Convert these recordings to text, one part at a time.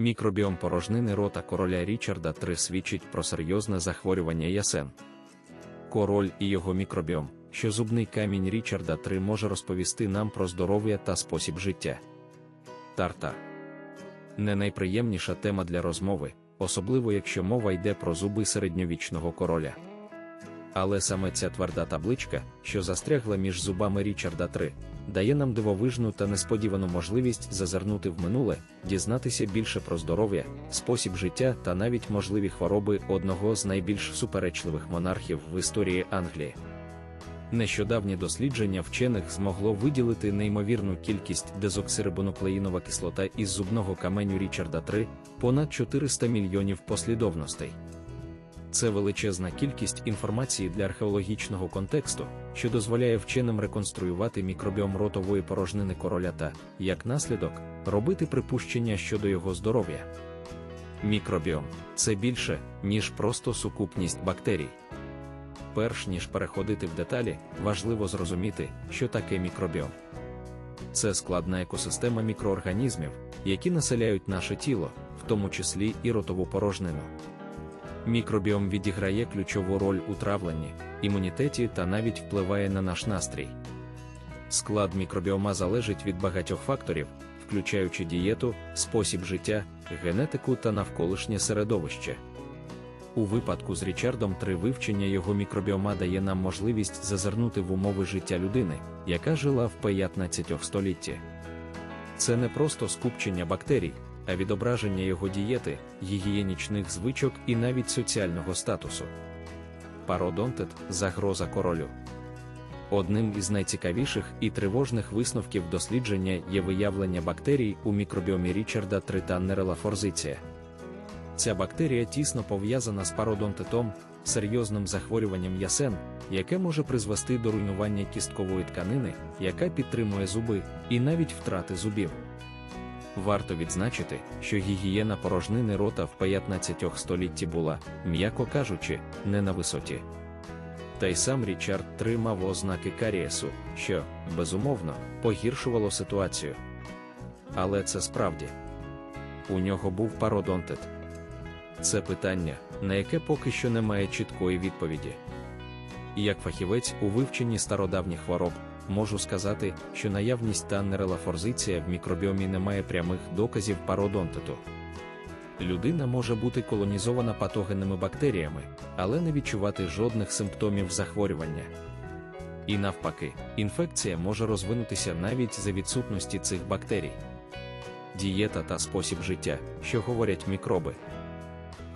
Мікробіом порожнини рота короля Річарда III свідчить про серйозне захворювання ясен. Король і його мікробіом, що зубний камінь Річарда III може розповісти нам про здоров'я та спосіб життя. Тартар не найприємніша тема для розмови, особливо якщо мова йде про зуби середньовічного короля. Але саме ця тверда табличка, що застрягла між зубами Річарда III, дає нам дивовижну та несподівану можливість зазирнути в минуле, дізнатися більше про здоров'я, спосіб життя та навіть можливі хвороби одного з найбільш суперечливих монархів в історії Англії. Нещодавнє дослідження вчених змогло виділити неймовірну кількість дезоксирибонуклеїнова кислота із зубного каменю Річарда III, понад 400 мільйонів послідовностей. Це величезна кількість інформації для археологічного контексту, що дозволяє вченим реконструювати мікробіом ротової порожнини короля та, як наслідок, робити припущення щодо його здоров'я. Мікробіом це більше, ніж просто сукупність бактерій. Перш ніж переходити в деталі, важливо зрозуміти, що таке мікробіом. Це складна екосистема мікроорганізмів, які населяють наше тіло, в тому числі і ротову порожнину. Мікробіом відіграє ключову роль у травленні, імунітеті та навіть впливає на наш настрій. Склад мікробіома залежить від багатьох факторів, включаючи дієту, спосіб життя, генетику та навколишнє середовище. У випадку з Річардом три вивчення його мікробіома дає нам можливість зазирнути в умови життя людини, яка жила в 15 столітті. Це не просто скупчення бактерій, а відображення його дієти, гігієнічних звичок і навіть соціального статусу. Пародонтит загроза королю. Одним із найцікавіших і тривожних висновків дослідження є виявлення бактерій у мікробіомі Річарда Тританнерела форзиція. Ця бактерія тісно пов'язана з пародонтитом, серйозним захворюванням ясен, яке може призвести до руйнування кісткової тканини, яка підтримує зуби, і навіть втрати зубів. Варто відзначити, що гігієна порожнини рота в 15 столітті була, м'яко кажучи, не на висоті. Та й сам Річард тримав ознаки карієсу, що, безумовно, погіршувало ситуацію. Але це справді у нього був пародонтит. Це питання, на яке поки що немає чіткої відповіді. Як фахівець у вивченні стародавніх хвороб, можу сказати, що наявність таннерела форзиція в мікробіомі не має прямих доказів пародонтиту. Людина може бути колонізована патогенними бактеріями, але не відчувати жодних симптомів захворювання. І навпаки, інфекція може розвинутися навіть за відсутності цих бактерій. Дієта та спосіб життя, що говорять мікроби.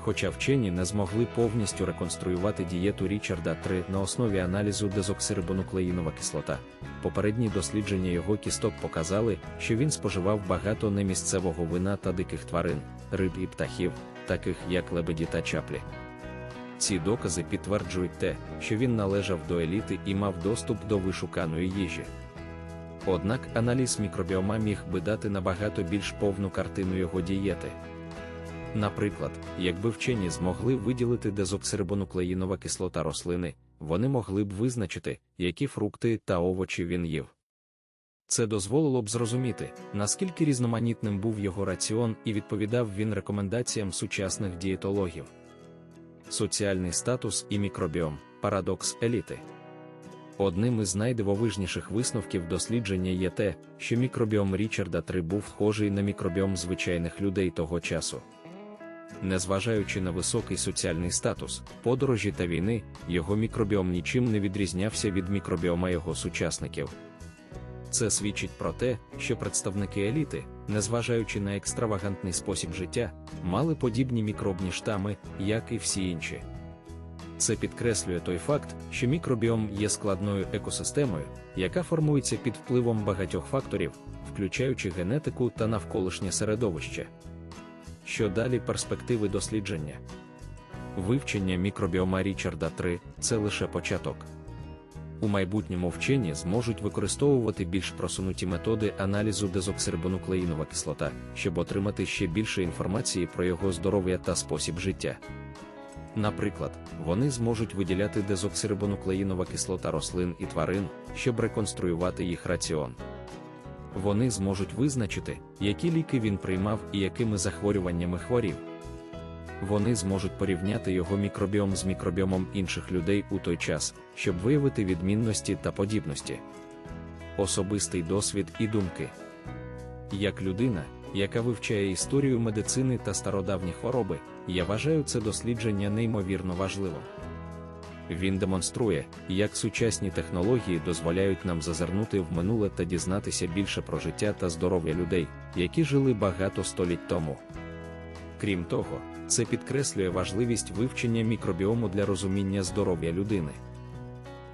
Хоча вчені не змогли повністю реконструювати дієту Річарда 3 на основі аналізу дезоксирибонуклеїнова кислота, попередні дослідження його кісток показали, що він споживав багато немісцевого вина та диких тварин, риб і птахів, таких як лебеді та чаплі. Ці докази підтверджують те, що він належав до еліти і мав доступ до вишуканої їжі. Однак аналіз мікробіома міг би дати набагато більш повну картину його дієти. Наприклад, якби вчені змогли виділити дезоксирибонуклеїнова кислота рослини, вони могли б визначити, які фрукти та овочі він їв. Це дозволило б зрозуміти, наскільки різноманітним був його раціон і відповідав він рекомендаціям сучасних дієтологів. Соціальний статус і мікробіом парадокс еліти. Одним із найдивовижніших висновків дослідження є те, що мікробіом Річарда III був схожий на мікробіом звичайних людей того часу. Незважаючи на високий соціальний статус, подорожі та війни, його мікробіом нічим не відрізнявся від мікробіома його сучасників. Це свідчить про те, що представники еліти, незважаючи на екстравагантний спосіб життя, мали подібні мікробні штами, як і всі інші. Це підкреслює той факт, що мікробіом є складною екосистемою, яка формується під впливом багатьох факторів, включаючи генетику та навколишнє середовище. Що далі перспективи дослідження? Вивчення мікробіома Річарда 3 це лише початок. У майбутньому вчені зможуть використовувати більш просунуті методи аналізу дезоксирибонуклеїнова кислота, щоб отримати ще більше інформації про його здоров'я та спосіб життя. Наприклад, вони зможуть виділяти дезоксирибонуклеїнова кислота рослин і тварин, щоб реконструювати їх раціон. Вони зможуть визначити, які ліки він приймав і якими захворюваннями хворів. Вони зможуть порівняти його мікробіом з мікробіомом інших людей у той час, щоб виявити відмінності та подібності. Особистий досвід і думки. Як людина, яка вивчає історію медицини та стародавні хвороби, я вважаю це дослідження неймовірно важливим. Він демонструє, як сучасні технології дозволяють нам зазирнути в минуле та дізнатися більше про життя та здоров'я людей, які жили багато століть тому. Крім того, це підкреслює важливість вивчення мікробіому для розуміння здоров'я людини.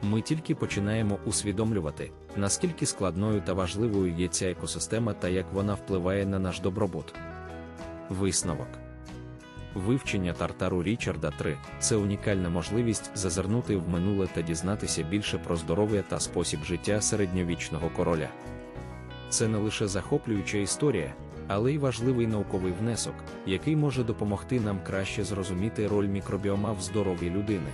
Ми тільки починаємо усвідомлювати, наскільки складною та важливою є ця екосистема та як вона впливає на наш добробут. Висновок Вивчення тартару Річарда 3 це унікальна можливість зазирнути в минуле та дізнатися більше про здоров'я та спосіб життя середньовічного короля. Це не лише захоплююча історія, але й важливий науковий внесок, який може допомогти нам краще зрозуміти роль мікробіома в здоров'ї людини.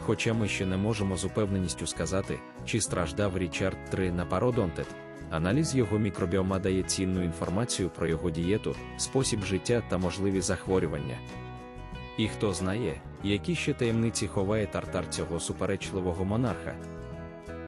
Хоча ми ще не можемо з упевненістю сказати, чи страждав Річард 3 на пародонтит, аналіз його мікробіома дає цінну інформацію про його дієту, спосіб життя та можливі захворювання. І хто знає, які ще таємниці ховає тартар цього суперечливого монарха,